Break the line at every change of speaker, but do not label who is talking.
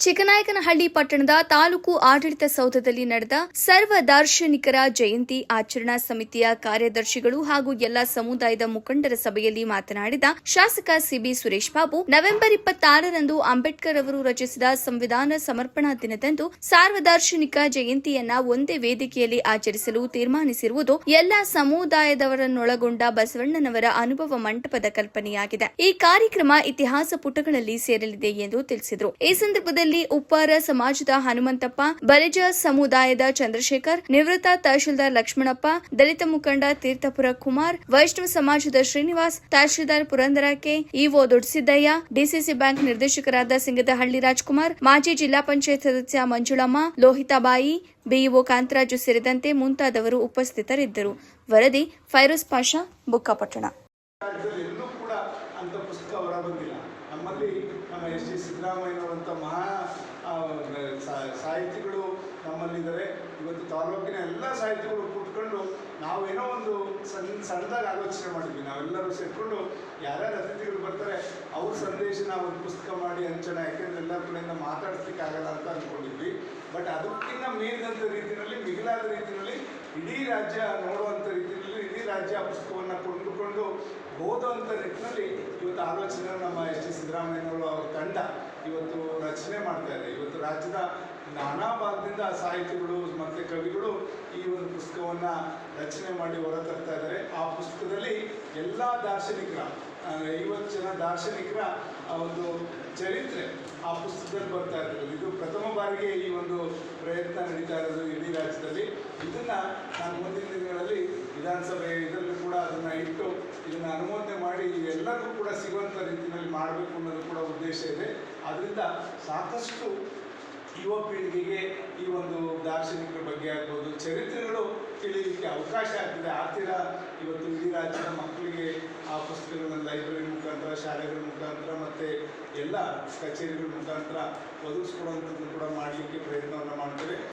ಚಿಕ್ಕನಾಯಕನಹಳ್ಳಿ ಪಟ್ಟಣದ ತಾಲೂಕು ಆಡಳಿತ ಸೌಧದಲ್ಲಿ ನಡೆದ ಸರ್ವ ದಾರ್ಶನಿಕರ ಜಯಂತಿ ಆಚರಣಾ ಸಮಿತಿಯ ಕಾರ್ಯದರ್ಶಿಗಳು ಹಾಗೂ ಎಲ್ಲ ಸಮುದಾಯದ ಮುಖಂಡರ ಸಭೆಯಲ್ಲಿ ಮಾತನಾಡಿದ ಶಾಸಕ ಸಿಬಿ ಸುರೇಶ್ ಬಾಬು, ನವೆಂಬರ್ ಇಪ್ಪತ್ತಾರರಂದು ಅಂಬೇಡ್ಕರ್ ಅವರು ರಚಿಸಿದ ಸಂವಿಧಾನ ಸಮರ್ಪಣಾ ದಿನದಂದು ಸಾರ್ವದಾರ್ಶನಿಕ ಜಯಂತಿಯನ್ನ ಒಂದೇ ವೇದಿಕೆಯಲ್ಲಿ ಆಚರಿಸಲು ತೀರ್ಮಾನಿಸಿರುವುದು ಎಲ್ಲ ಸಮುದಾಯದವರನ್ನೊಳಗೊಂಡ ಬಸವಣ್ಣನವರ ಅನುಭವ ಮಂಟಪದ ಕಲ್ಪನೆಯಾಗಿದೆ. ಈ ಕಾರ್ಯಕ್ರಮ ಇತಿಹಾಸ ಪುಟಗಳಲ್ಲಿ ಸೇರಲಿದೆ ಎಂದು ತಿಳಿಸಿದರು. ಈ ಸಂದರ್ಭದಲ್ಲಿ ಉಪ್ಪಾರ ಸಮಾಜದ ಹನುಮಂತಪ್ಪ, ಬಲಿಜ ಸಮುದಾಯದ ಚಂದ್ರಶೇಖರ್, ನಿವೃತ್ತ ತಹಶೀಲ್ದಾರ್ ಲಕ್ಷ್ಮಣಪ್ಪ, ದಲಿತ ಮುಖಂಡ ತೀರ್ಥಪುರ ಕುಮಾರ್, ವೈಷ್ಣವ ಸಮಾಜದ Srinivas, tahsildar Purandara K. EO Doddasiddaiah, DCC bank ನಿರ್ದೇಶಕರಾದ ಸಿಂಗದಹಳ್ಳಿ ರಾಜ್ಕುಮಾರ್, ಮಾಜಿ ಜಿಲ್ಲಾ ಪಂಚಾಯತ್ ಸದಸ್ಯ ಮಂಜುಳಮ್ಮ, ಲೋಹಿತಾಬಾಯಿ, ಬಿಇಒ ಕಾಂತರಾಜು ಸೇರಿದಂತೆ ಮುಂತಾದವರು ಉಪಸ್ಥಿತರಿದ್ದರು. ವರದಿ ಫೈರೋಸ್ ಪಾಷಾ, ಬುಕ್ಕಾಪಟ್ಟಣ.
ಪುಸ್ತಕ ಹೊರಬಂದಿಲ್ಲ ನಮ್ಮಲ್ಲಿ ನಮ್ಮ ಎಸ್ ಡಿ ಸಿದ್ದರಾಮಯ್ಯನವರಂಥ ಮಹಾ ಸಾಹಿತಿಗಳು ನಮ್ಮಲ್ಲಿದ್ದಾರೆ. ಇವತ್ತು ತಾಲೂಕಿನ ಎಲ್ಲ ಸಾಹಿತಿಗಳು ಕೂತ್ಕೊಂಡು ನಾವೇನೋ ಒಂದು ಸಣ್ಣ ಸಣ್ಣದಾಗಿ ಆಲೋಚನೆ ಮಾಡಿದ್ವಿ. ನಾವೆಲ್ಲರೂ ಸೇರಿಕೊಂಡು ಯಾರ್ಯಾರು ಅತಿಥಿಗಳು ಬರ್ತಾರೆ, ಅವ್ರ ಸಂದೇಶನ ಒಂದು ಪುಸ್ತಕ ಮಾಡಿ ಹಂಚೋಣ ಯಾಕೆಂದ್ರೆ ಎಲ್ಲರ ಕಡೆಯಿಂದ ಮಾತಾಡ್ಸ್ಲಿಕ್ಕೆ ಆಗಲ್ಲ ಅಂತ ಅಂದ್ಕೊಂಡಿದ್ವಿ ಬಟ್ ಅದಕ್ಕಿಂತ ಮೀರಿದಂಥ ರೀತಿಯಲ್ಲಿ, ಮಿಗಿಲಾದ ರೀತಿಯಲ್ಲಿ ಇಡೀ ರಾಜ್ಯ ನೋಡುವಂಥ ರೀತಿಯಲ್ಲಿ ಆ ಪುಸ್ತಕವನ್ನು ಕೊಂಡುಕೊಂಡು ಓದುವಂಥ ನಿಟ್ಟಿನಲ್ಲಿ ಇವತ್ತು ಆಲೋಚನೆ ನಮ್ಮ ಎಸ್ ಟಿ ಸಿದ್ದರಾಮಯ್ಯನವರು ಅವ್ರ ತಂಡ ಇವತ್ತು ರಚನೆ ಮಾಡ್ತಾ ಇದೆ. ಇವತ್ತು ರಾಜ್ಯದ ನಾನಾ ಭಾಗದಿಂದ ಸಾಹಿತಿಗಳು ಮತ್ತು ಕವಿಗಳು ಈ ಒಂದು ಪುಸ್ತಕವನ್ನು ರಚನೆ ಮಾಡಿ ಹೊರತರ್ತಾ ಇದ್ದಾರೆ. ಆ ಪುಸ್ತಕದಲ್ಲಿ ಎಲ್ಲ ದಾರ್ಶನಿಕರ ಐವತ್ತು ಜನ ದಾರ್ಶನಿಕರ ಒಂದು ಚರಿತ್ರೆ ಆ ಪುಸ್ತಕದಲ್ಲಿ ಬರ್ತಾ ಇರ್ತದೆ. ಇದು ಪ್ರಥಮ ಬಾರಿಗೆ ಈ ಒಂದು ಪ್ರಯತ್ನ ನಡೀತಾ ಇರೋದು ಇಡೀ ರಾಜ್ಯದಲ್ಲಿ. ಇದನ್ನು ನಾನು ಮುಂದಿನ ದಿನಗಳಲ್ಲಿ ವಿಧಾನಸಭೆ ಇದರಲ್ಲೂ ಕೂಡ ಅದನ್ನು ಇಟ್ಟು ಇದನ್ನು ಅನುಮೋದನೆ ಮಾಡಿ ಎಲ್ಲರಿಗೂ ಕೂಡ ಸಿಗುವಂಥ ರೀತಿಯಲ್ಲಿ ಮಾಡಬೇಕು ಅನ್ನೋದು ಕೂಡ ಉದ್ದೇಶ ಇದೆ. ಅದರಿಂದ ಸಾಕಷ್ಟು ಯುವ ಪೀಳಿಗೆಗೆ ಈ ಒಂದು ದಾರ್ಶನಿಕರ ಬಗ್ಗೆ ಆಗ್ಬೋದು, ಚರಿತ್ರೆಗಳು ತಿಳಿಯಲಿಕ್ಕೆ ಅವಕಾಶ ಆಗ್ತದೆ ಆ ಥರ ಇವತ್ತು ಇಡೀ ರಾಜ್ಯದ ಮಕ್ಕಳಿಗೆ ಆ ಪುಸ್ತಕಗಳನ್ನು ಲೈಬ್ರರಿ ಮುಖಾಂತರ ಶಾಲೆಗಳ ಮುಖಾಂತರ ಮತ್ತು ಎಲ್ಲ ಕಚೇರಿಗಳ ಮುಖಾಂತರ ಒದಗಿಸ್ಕೊಡುವಂಥದ್ದು ಕೂಡ ಮಾಡಲಿಕ್ಕೆ ಪ್ರಯತ್ನವನ್ನು ಮಾಡ್ತೇವೆ.